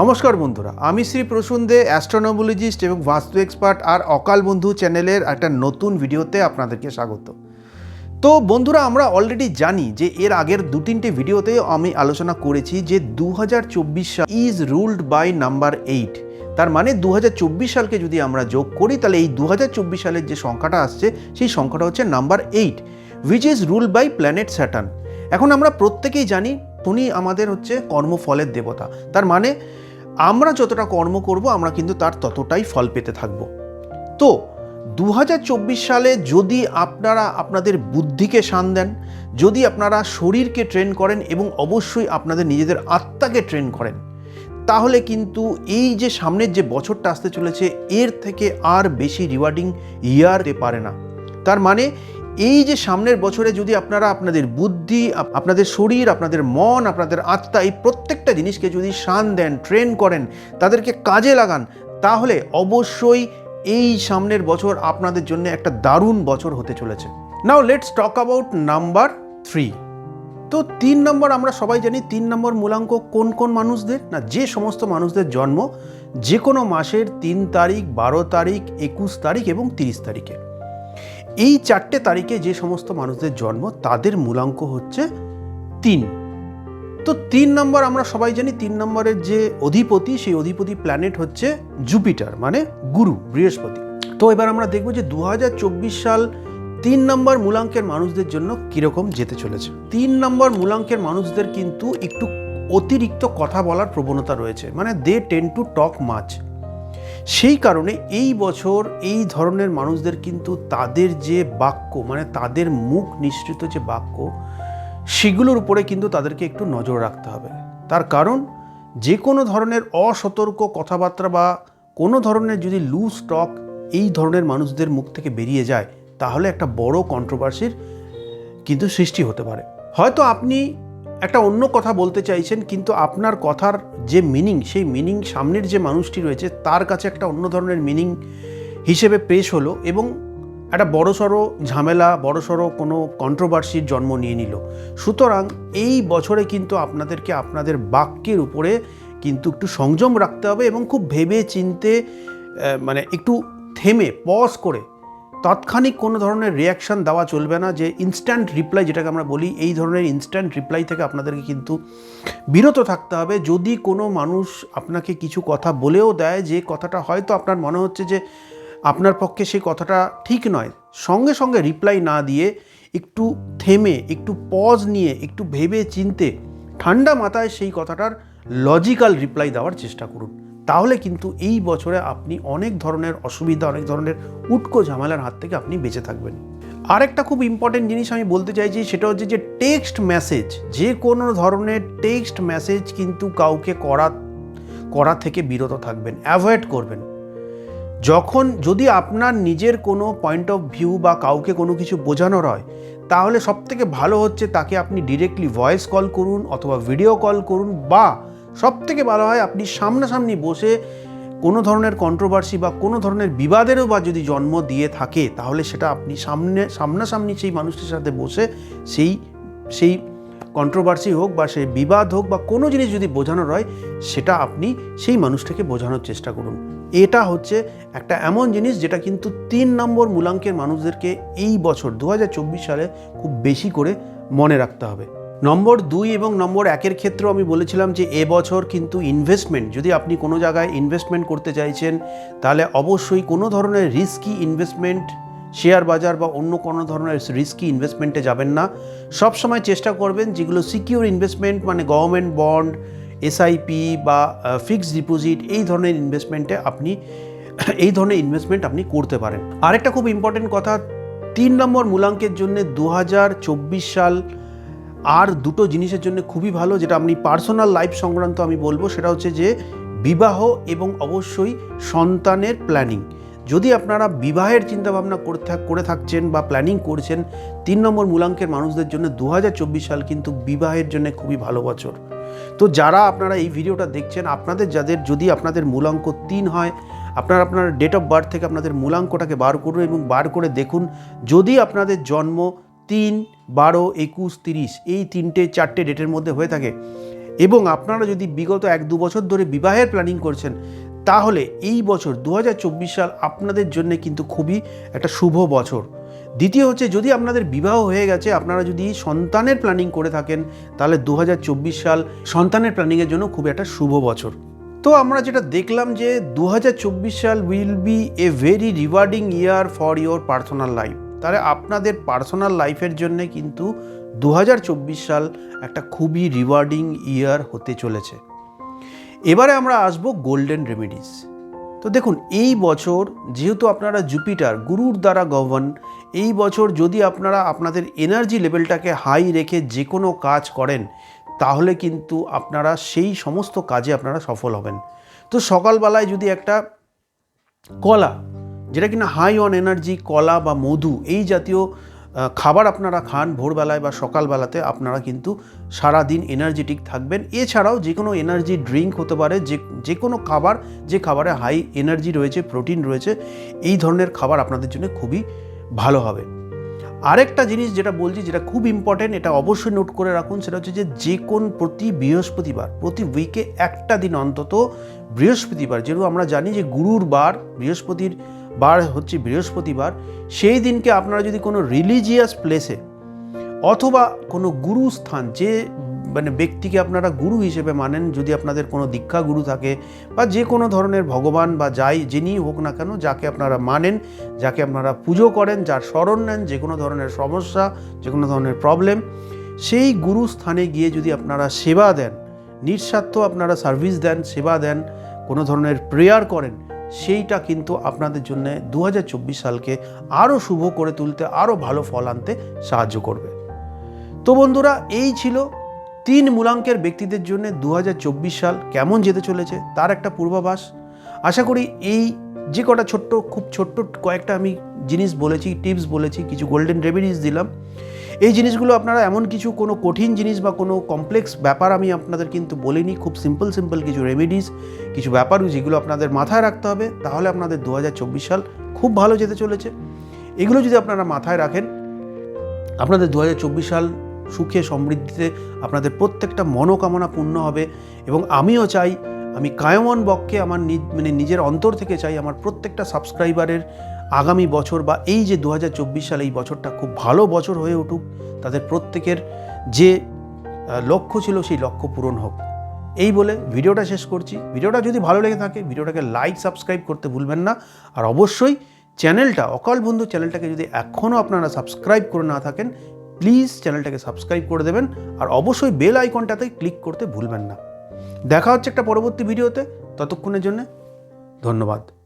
নমস্কার বন্ধুরা, আমি শ্রী প্রসূন দে অ্যাস্ট্রোনোমোলজিস্ট এবং বাস্তু এক্সপার্ট আর অকাল বন্ধু চ্যানেলের একটা নতুন ভিডিওতে আপনাদেরকে স্বাগত। তো বন্ধুরা, আমরা অলরেডি জানি যে এর আগের দু তিনটে ভিডিওতে আমি আলোচনা করেছি যে দু হাজার চব্বিশ সাল is ruled by number eight তার মানে দু হাজার চব্বিশ সালকে যদি আমরা যোগ করি, তাহলে এই দু হাজার চব্বিশ সালের যে সংখ্যাটা আসছে, সেই সংখ্যাটা হচ্ছে number eight which is rule by planet Saturn এখন আমরা প্রত্যেকেই জানি, উনি আমাদের হচ্ছে কর্মফলের দেবতা। তার মানে আমরা যতটা কর্ম করব, আমরা কিন্তু তার ততটাই ফল পেতে থাকব। তো দু হাজার চব্বিশ সালে যদি আপনারা আপনাদের বুদ্ধিকে শান দেন, যদি আপনারা শরীরকে ট্রেন করেন এবং অবশ্যই আপনাদের নিজেদের আত্মাকে ট্রেন করেন, তাহলে কিন্তু এই যে সামনের যে বছরটা আসতে চলেছে, এর থেকে আর বেশি রিওয়ার্ডিং ইয়ার পারে না। তার মানে এই যে সামনের বছরে যদি আপনারা আপনাদের বুদ্ধি আপনাদের শরীর, আপনাদের মন, আপনাদের আত্মা এই প্রত্যেকটা জিনিসকে যদি শান দেন, ট্রেন করেন, তাদেরকে কাজে লাগান, তাহলে অবশ্যই এই সামনের বছর আপনাদের জন্য একটা দারুণ বছর হতে চলেছে। Now let's talk about number three তো তিন নম্বর আমরা সবাই জানি, তিন নম্বর মূলাঙ্ক কোন কোন মানুষদের? না, যে সমস্ত মানুষদের জন্ম যে কোনো মাসের তিন তারিখ, বারো তারিখ, একুশ তারিখ এবং তিরিশ তারিখে। এই চারটে তারিখে যে সমস্ত মানুষদের জন্ম, তাদের মূলাঙ্ক হচ্ছে তিন। তো তিন নম্বর আমরা সবাই জানি, তিন নম্বরের যে অধিপতি, সেই অধিপতি প্ল্যানেট হচ্ছে জুপিটার মানে গুরু, বৃহস্পতি। তো এবার আমরা দেখব যে দু হাজার চব্বিশ সাল তিন নম্বর মূলাঙ্কের মানুষদের জন্য কীরকম যেতে চলেছে। তিন নম্বর মূলাঙ্কের মানুষদের কিন্তু একটু অতিরিক্ত কথা বলার প্রবণতা রয়েছে মানে দে টেন টু টক মাছ সেই কারণে এই বছর এই ধরনের মানুষদের কিন্তু তাদের যে বাক্য মানে তাদের মুখ নিঃসৃত যে বাক্য, সেগুলোর উপরে কিন্তু তাদেরকে একটু নজর রাখতে হবে। তার কারণ, যে কোনো ধরনের অসতর্ক কথাবার্তা বা কোনো ধরনের যদি লু স্টক এই ধরনের মানুষদের মুখ থেকে বেরিয়ে যায়, তাহলে একটা বড় কন্ট্রোভার্সির কিন্তু সৃষ্টি হতে পারে। হয়তো আপনি একটা অন্য কথা বলতে চাইছেন, কিন্তু আপনার কথার যে মিনিং সেই মিনিং সামনের যে মানুষটি রয়েছে, তার কাছে একটা অন্য ধরনের মিনিং হিসেবে পেশ হলো এবং একটা বড়সড় ঝামেলা বড়সড় কোনো কন্ট্রোভার্সির জন্ম নিয়ে নিল। সুতরাং এই বছরে কিন্তু আপনাদেরকে আপনাদের বাক্যের উপরে কিন্তু একটু সংযম রাখতে হবে এবং খুব ভেবে চিনতে মানে একটু থেমে পজ করে তাৎক্ষণিক কোনো ধরনের রিয়াকশান দেওয়া চলবে না, যে ইনস্ট্যান্ট রিপ্লাই যেটাকে আমরা বলি, এই ধরনের ইনস্ট্যান্ট রিপ্লাই থেকে আপনাদেরকে কিন্তু বিরত থাকতে হবে। যদি কোনো মানুষ আপনাকে কিছু কথা বলেও দেয়, যে কথাটা হয়তো আপনার মনে হচ্ছে যে আপনার পক্ষে সেই কথাটা ঠিক নয়, সঙ্গে সঙ্গে রিপ্লাই না দিয়ে একটু থেমে, একটু পজ নিয়ে, একটু ভেবে চিনতে ঠান্ডা মাথায় সেই কথাটার লজিক্যাল রিপ্লাই দেওয়ার চেষ্টা করুন। তাহলে কিন্তু এই বছরে আপনি অনেক ধরনের অসুবিধা, অনেক ধরনের উটকো ঝামেলার হাত থেকে আপনি বেঁচে থাকবেন। আরেকটা খুব ইম্পর্টেন্ট জিনিস আমি বলতে চাইছি, সেটা হচ্ছে যে টেক্সট মেসেজ যে কোনো ধরনের টেক্সট মেসেজ কিন্তু কাউকে করা করা থেকে বিরত থাকবেন অ্যাভয়েড করবেন। যখন যদি আপনার নিজের কোনো পয়েন্ট অফ ভিউ বা কাউকে কোনো কিছু বোঝানোর হয়, তাহলে সবথেকে ভালো হচ্ছে তাকে আপনি ডিরেক্টলি ভয়েস কল করুন অথবা ভিডিও কল করুন বা সবথেকে ভালো হয় আপনি সামনাসামনি বসে কোনো ধরনের কন্ট্রোভার্সি বা কোনো ধরনের বিবাদেরও বা যদি জন্ম দিয়ে থাকে, তাহলে সেটা আপনি সামনে, সামনাসামনি সেই মানুষটির সাথে বসে সেই সেই কন্ট্রোভার্সি হোক বা সেই বিবাদ হোক বা কোনো জিনিস যদি বোঝানোর হয়, সেটা আপনি সেই মানুষটাকে বোঝানোর চেষ্টা করুন। এটা হচ্ছে একটা এমন জিনিস যেটা কিন্তু তিন নম্বর মূলাঙ্কের মানুষদেরকে এই বছর দু হাজার চব্বিশ সালে খুব বেশি করে মনে রাখতে হবে। নম্বর দুই এবং নম্বর একের ক্ষেত্রেও আমি বলেছিলাম যে এবছর কিন্তু ইনভেস্টমেন্ট যদি আপনি কোনো জায়গায় ইনভেস্টমেন্ট করতে চাইছেন, তাহলে অবশ্যই কোনো ধরনের রিস্কি ইনভেস্টমেন্ট শেয়ার বাজার বা অন্য কোনো ধরনের রিস্কি ইনভেস্টমেন্টে যাবেন না। সব সময় চেষ্টা করবেন যেগুলো সিকিউর ইনভেস্টমেন্ট মানে গভর্নমেন্ট বন্ড এসআইপি বা ফিক্সড ডিপোজিট এই ধরনের ইনভেস্টমেন্টে আপনি, এই ধরনের ইনভেস্টমেন্ট আপনি করতে পারেন। আরেকটা খুব ইম্পর্টেন্ট কথা, তিন নম্বর মূলাঙ্কের জন্য দু হাজার চব্বিশ সাল আর দুটো জিনিসের জন্য খুবই ভালো, যেটা আপনি পার্সোনাল লাইফ সংক্রান্ত আমি বলব, সেটা হচ্ছে যে বিবাহ এবং অবশ্যই সন্তানের প্ল্যানিং যদি আপনারা বিবাহের চিন্তাভাবনা করে থাক করে থাকছেন বা প্ল্যানিং করছেন, তিন নম্বর মূলাঙ্কের মানুষদের জন্য দু হাজার চব্বিশ সাল কিন্তু বিবাহের জন্য খুবই ভালো বছর। তো যারা আপনারা এই ভিডিওটা দেখছেন, আপনাদের যাদের, যদি আপনাদের মূলাঙ্ক তিন হয়, আপনারা আপনার ডেট অফ বার্থ থেকে আপনাদের মূলাঙ্কটাকে বার করুন এবং বার করে দেখুন, যদি আপনাদের জন্ম তিন বারো, একুশ, তিরিশ, এই তিনটে, চারটে ডেটের মধ্যে হয়ে থাকে। এবং আপনারা যদি বিগত এক, দু বছর ধরে বিবাহের প্ল্যানিং করছেন, তাহলে এই বছর দু হাজার চব্বিশ সাল আপনাদের জন্য কিন্তু খুবই একটা শুভ বছর। দ্বিতীয় হচ্ছে, যদি আপনাদের বিবাহ হয়ে গেছে, আপনারা যদি সন্তানের প্ল্যানিং করে থাকেন, তাহলে দু হাজার চব্বিশ সাল সন্তানের প্ল্যানিংয়ের জন্য খুব একটা শুভ বছর। তো আমরা যেটা দেখলাম যে দু হাজার চব্বিশ সাল will be a very rewarding year for your personal life তাহলে আপনাদের পার্সোনাল লাইফের জন্য কিন্তু দু হাজার চব্বিশ সাল একটা খুবই রিওয়ার্ডিং ইয়ার হতে চলেছে। এবারে আমরা আসব গোল্ডেন রেমেডিস তো দেখুন, এই বছর যেহেতু আপনারা জুপিটার গুরুর দ্বারা গভর্ন এই বছর যদি আপনারা আপনাদের এনার্জি লেভেলটাকে হাই রেখে যে কোনো কাজ করেন, তাহলে কিন্তু আপনারা সেই সমস্ত কাজে আপনারা সফল হবেন। তো সকালবেলায় যদি একটা কলা যেটা কিনা হাই অন এনার্জি কলা বা মধু, এই জাতীয় খাবার আপনারা খান ভোরবেলায় বা সকালবেলাতে, আপনারা কিন্তু সারা দিন এনার্জেটিক থাকবেন। এছাড়াও যে কোনো এনার্জি ড্রিঙ্ক হতে পারে, যে যে কোনো খাবার, যে খাবারে হাই এনার্জি রয়েছে প্রোটিন রয়েছে, এই ধরনের খাবার আপনাদের জন্য খুবই ভালো হবে। আরেকটা জিনিস যেটা বলছি, যেটা খুব ইম্পর্টেন্ট এটা অবশ্যই নোট করে রাখুন, সেটা হচ্ছে যে যে কোন প্রতি বৃহস্পতিবার, প্রতি উইকে একটা দিন অন্তত বৃহস্পতিবার, যেহেতু আমরা জানি যে, গুরুর বার বৃহস্পতির বার হচ্ছে বৃহস্পতিবার, সেই দিনকে আপনারা যদি কোনো রিলিজিয়াস প্লেসে অথবা কোনো গুরু স্থান, যে মানে ব্যক্তিকে আপনারা গুরু হিসেবে মানেন, যদি আপনাদের কোনো দীক্ষা গুরু থাকে বা যে কোনো ধরনের ভগবান বা যাই, যিনি হোক না কেন, যাকে আপনারা মানেন, যাকে আপনারা পুজো করেন, যার স্মরণ নেন, যে কোনো ধরনের সমস্যা, যে কোনো ধরনের প্রবলেম সেই গুরু স্থানে গিয়ে যদি আপনারা সেবা দেন, নিঃস্বার্থ আপনারা সার্ভিস দেন, সেবা দেন, কোনো ধরনের প্রেয়ার করেন সেইটা কিন্তু আপনাদের জন্য দু হাজার চব্বিশ সালকে আরও শুভ করে তুলতে আরও ভালো ফল আনতে সাহায্য করবে। তো বন্ধুরা, এই ছিল তিন মূলাঙ্কের ব্যক্তিদের জন্য দু হাজার চব্বিশ সাল কেমন যেতে চলেছে, তার একটা পূর্বাভাস। আশা করি এই যে কটা ছোট্ট, খুব ছোট্ট কয়েকটা আমি জিনিস বলেছি, টিপস বলেছি, কিছু গোল্ডেন রেমেডিস দিলাম। এই জিনিসগুলো আপনারা এমন কিছু কোনো কঠিন জিনিস বা কোনো কমপ্লেক্স ব্যাপার আমি আপনাদের কিন্তু বলিনি, খুব সিম্পল সিম্পল কিছু রেমেডিস কিছু ব্যাপার যেগুলো আপনাদের মাথায় রাখতে হবে, তাহলে আপনাদের দু হাজার চব্বিশ সাল খুব ভালো যেতে চলেছে। এগুলো যদি আপনারা মাথায় রাখেন, আপনাদের দু হাজার চব্বিশ সাল সুখে সমৃদ্ধিতে আপনাদের প্রত্যেকটা মনোকামনা পূর্ণ হবে এবং আমিও চাই, আমি কায়মন বক্ষে আমার মানে নিজের অন্তর থেকে চাই আমার প্রত্যেকটা সাবস্ক্রাইবারের আগামী বছর বা এই যে দু হাজার চব্বিশ সালে এই বছরটা খুব ভালো বছর হয়ে উঠুক, তাদের প্রত্যেকের যে লক্ষ্য ছিল সেই লক্ষ্য পূরণ হোক। এই বলে ভিডিওটা শেষ করছি। ভিডিওটা যদি ভালো লেগে থাকে, ভিডিওটাকে লাইক, সাবস্ক্রাইব করতে ভুলবেন না। আর অবশ্যই চ্যানেলটা, অকাল বন্ধু চ্যানেলটাকে যদি এখনও আপনারা সাবস্ক্রাইব করে না থাকেন, প্লিজ চ্যানেলটাকে সাবস্ক্রাইব করে দেবেন। আর অবশ্যই বেল আইকনটাতে ক্লিক করতে ভুলবেন না। দেখা হচ্ছে একটা পরবর্তী ভিডিওতে। ততক্ষণের জন্য ধন্যবাদ।